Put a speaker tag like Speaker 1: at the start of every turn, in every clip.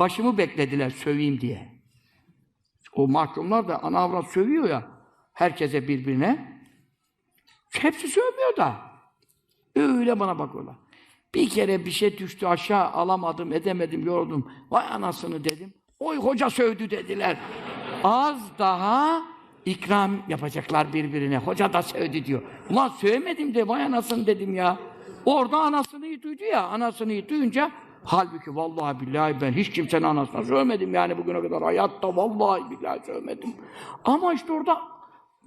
Speaker 1: Başımı beklediler söveyim diye. O mahkumlar da ana avrat sövüyor ya. Herkese birbirine. Hepsi sövmüyor da. Öyle bana bakıyorlar. Bir kere bir şey düştü aşağı alamadım, edemedim, yoruldum. Vay anasını dedim. Oy hoca sövdü dediler. Az daha ikram yapacaklar birbirine. Hoca da sövdü diyor. Ulan sövmedim de vay anasını dedim ya. Orada anasını duydu ya. Anasını duyunca halbuki vallahi billahi ben hiç kimsenin anasına sövmedim yani bugüne kadar hayatta vallahi billahi sövmedim. Ama işte orada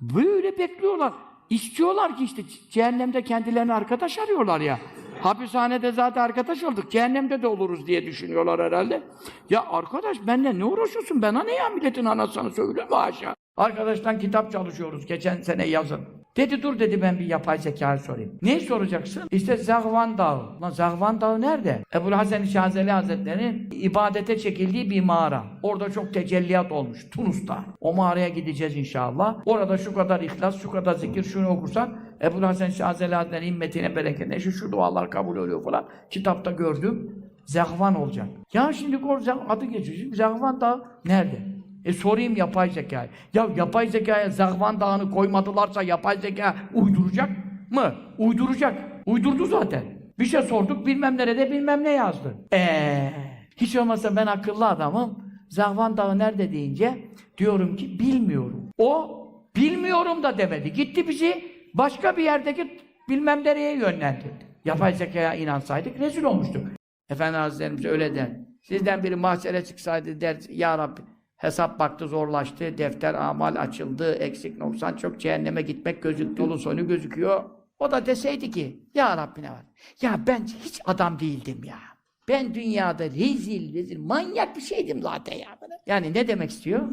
Speaker 1: böyle bekliyorlar. İstiyorlar ki işte cehennemde kendilerine arkadaş arıyorlar ya. Hapishanede zaten arkadaş olduk. Cehennemde de oluruz diye düşünüyorlar herhalde. Ya arkadaş benimle ne uğraşıyorsun? Ben ne ya milletin anasını söyle mi aşağı? Arkadaştan kitap çalışıyoruz geçen sene yazın. Dedi dur dedi ben bir yapay zekayı sorayım. Neyi soracaksın? İşte Zahvan Dağı. Lan Zahvan Dağı nerede? Ebu Hasan Şazeli Hazretleri'nin ibadete çekildiği bir mağara. Orada çok tecelliyat olmuş Tunus'ta. O mağaraya gideceğiz inşallah. Orada şu kadar ihlas, şu kadar zikir, şunu okursan Ebu Hasan Şazeli Hazretleri'nin himmetine bereketine şu şu dualar kabul oluyor falan. Kitapta gördüm. Zahvan olacak. Ya şimdi orada adı geçiyor. Şimdi Zahvan Dağı nerede? E sorayım yapay zekaya. Ya yapay zekaya Zahvan Dağı'nı koymadılarsa yapay zeka uyduracak mı? Uyduracak. Uydurdu zaten. Bir şey sorduk bilmem nerede bilmem ne yazdı. Eee hiç olmazsa ben akıllı adamım. Zahvan Dağı nerede deyince diyorum ki bilmiyorum. O bilmiyorum da demedi. Gitti bizi başka bir yerdeki bilmem nereye yönlendirdi. Yapay zekaya inansaydık rezil olmuştuk. Efendi Hazretlerimiz öyle der. Sizden biri mahşere çıksaydı der ya Rabbi Hesap baktı zorlaştı, defter amal açıldı, eksik noksan çok cehenneme gitmek gözük dolu sonu gözüküyor. O da deseydi ki, Ya Rabbi ne var? Ya ben hiç adam değildim ya. Ben dünyada rezil rezil manyak bir şeydim zaten ya. Yani ne demek istiyor?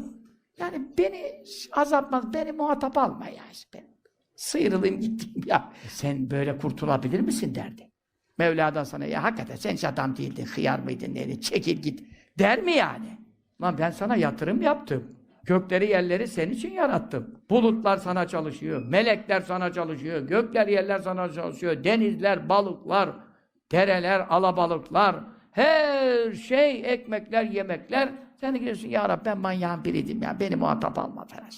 Speaker 1: Yani beni azaltmaz, beni muhatap alma ya işte. Sıyrılayım gittim ya. Sen böyle kurtulabilir misin derdi. Mevla da sana ya hakikaten sen hiç adam değildin, hıyar mıydın neydi, çekil git der mi yani? Lan ben sana yatırım yaptım. Gökleri yerleri senin için yarattım. Bulutlar sana çalışıyor, melekler sana çalışıyor, gökler yerler sana çalışıyor, denizler, balıklar, dereler, alabalıklar, her şey, ekmekler, yemekler. Sen de gidiyorsun, ya Rabbi ben manyağın biriydim ya, beni muhatap alma falan.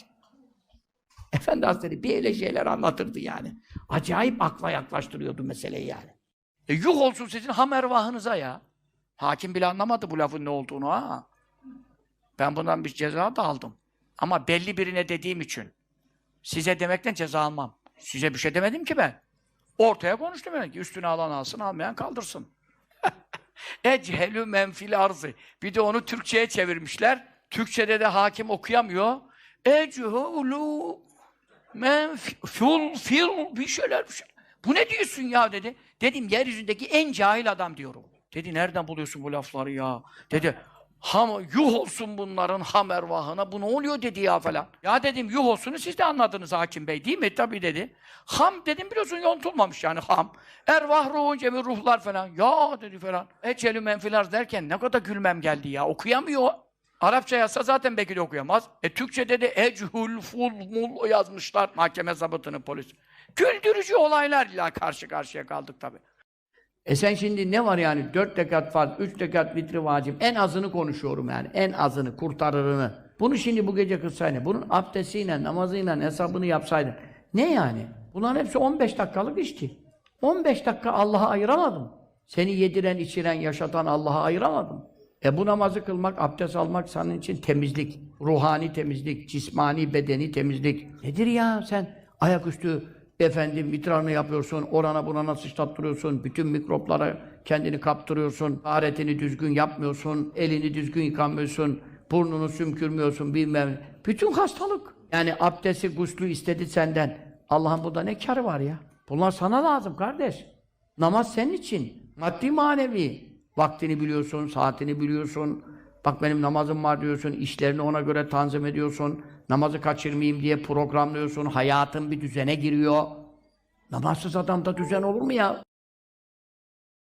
Speaker 1: Efendi Hazretleri bir öyle şeyler anlatırdı yani. Acayip akla yaklaştırıyordu meseleyi yani. E yuh olsun sizin hamervahınıza ya. Hakim bile anlamadı bu lafın ne olduğunu ha. Ben bundan bir ceza da aldım. Ama belli birine dediğim için. Size demekten ceza almam. Size bir şey demedim ki ben. Ortaya konuştum yani ki üstüne alan alsın, almayan kaldırsın. Ecelü menfil arzı. Bir de onu Türkçe'ye çevirmişler. Türkçe'de de hakim okuyamıyor. Ecehulu menfil fil bir şeyler bir şey. Bu ne diyorsun ya dedi. Dedim yeryüzündeki en cahil adam diyorum. Dedi nereden buluyorsun bu lafları ya? Dedi Ham, yuh olsun bunların ham ervahına, bu ne oluyor dedi ya falan. Ya dedim yuh olsunu siz de anladınız hakim bey değil mi? Tabii dedi. Ham dedim biliyorsun yontulmamış yani ham. Ervah ruhun cemi ruhlar falan. Ya dedi falan. Ecelü menfilar derken ne kadar gülmem geldi ya. Okuyamıyor. Arapça yazsa zaten belki de okuyamaz. E Türkçe'de de echul, ful, mul yazmışlar mahkeme zabıtını polis. Güldürücü olaylarla karşı karşıya kaldık tabii. E sen şimdi ne var yani? Dört rekat farz, üç rekat vitri vacip. En azını konuşuyorum yani. En azını, kurtarırını. Bunu şimdi bu gece kılsaydın. Bunun abdestiyle, namazıyla hesabını yapsaydın. Ne yani? Bunların hepsi 15 dakikalık işti. 15 dakika Allah'a ayıramadım. Seni yediren, içiren, yaşatan Allah'a ayıramadım. E bu namazı kılmak, abdest almak senin için temizlik. Ruhani temizlik, cismani, bedeni temizlik. Nedir ya sen ayaküstü efendim idrarını yapıyorsun, orana burana sıçrattırıyorsun, bütün mikroplara kendini kaptırıyorsun, aretini düzgün yapmıyorsun, elini düzgün yıkamıyorsun, burnunu sümkürmüyorsun bilmem. Bütün hastalık. Yani abdesti, guslü istedi senden. Allah'ın burada ne karı var ya? Bunlar sana lazım kardeş. Namaz senin için. Maddi manevi. Vaktini biliyorsun, saatini biliyorsun. Bak benim namazım var diyorsun, işlerini ona göre tanzim ediyorsun. Namazı kaçırmayayım diye programlıyorsun. Hayatın bir düzene giriyor. Namazsız adamda düzen olur mu ya?